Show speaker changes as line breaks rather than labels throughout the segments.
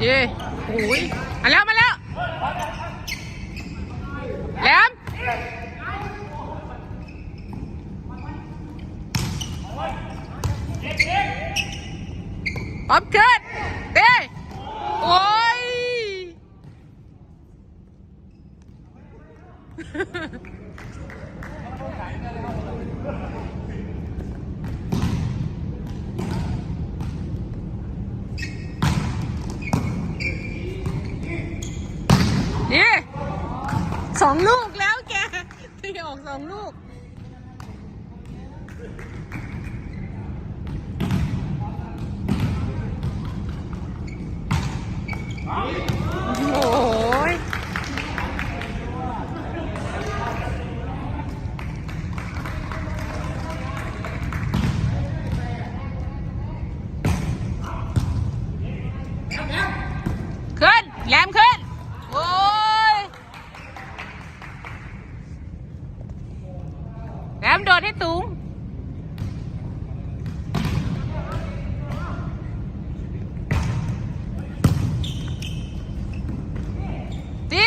เย้โอ้ยมาแล้วมาแล้วแหลมป๊อปเกิดเต้โอ้ย นี่ สองลูกแล้วแกตีออกสองลูกโให้สูงดี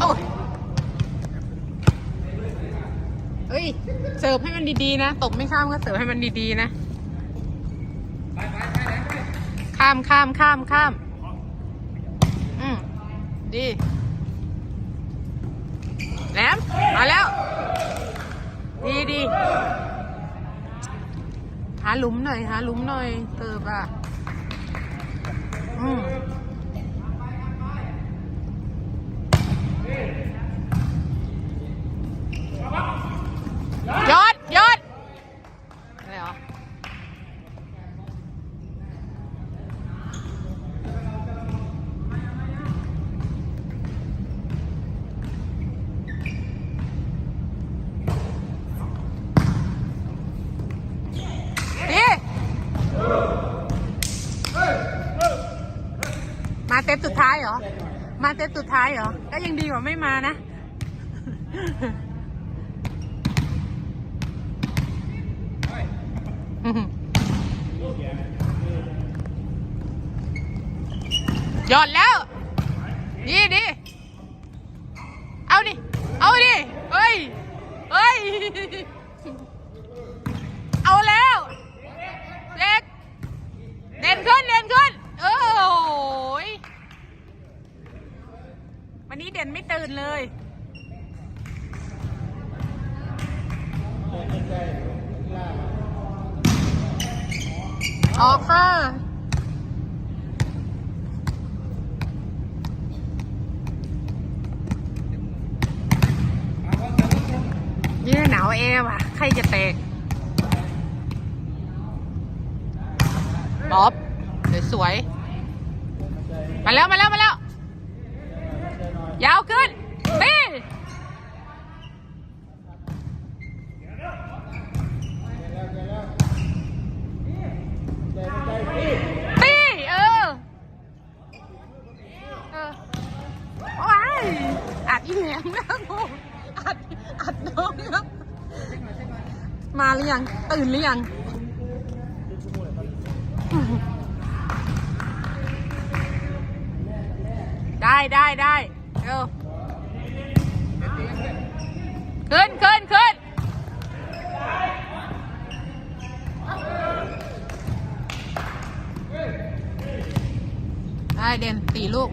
โอ้ยเฮ้ย เสิร์ฟให้มันดีๆนะ ตบไม่ข้ามก็เสิร์ฟให้มันดีๆนะ ข้ามข้ามข้ามข้าม อืม ดี แหลมมาแล้ว ดีดีหาหลุมหน่อยหาหลุมหน่อยเติบอะอืมยอดยอดอะไรเหรอ ดี มาเซตสุดท้ายเหรอ มาเซตสุดท้ายเหรอ ก็ยังดีกว่าไม่มานะ หยอดแล้ว ดีดี เอาดิ เอาดิเฮ้ยเฮ้ย เอาแล้วเด็กเด่นขึ้นเด่นขึ้น เออโอ้ยวันนี้เด่ นไม่ตื่นเลยออกค่ะยี่หนาวแอร์ว่ะ ใครจะแตกป๊อปเดี๋ยสวย มาแล้ว มาแล้ว มาแล้ว ยาวขึ้นตีตีเออ เออว้ายอัดอีแหลมนะโมอัด อัดน้องนะ มาหรือยัง ตื่นหรือยัง ได้ได้ได้เร็วขึ้นขึ้นขึ้นได้เด่นสี่ลูก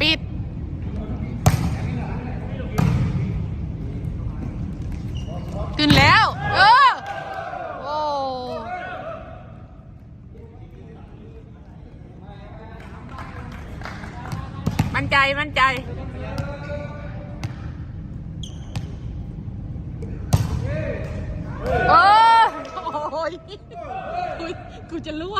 ปิด ขึ้นแล้ว เออ โอ้ มั่นใจ มั่นใจ โอ้ยโอ๊ยกูจะรั่ว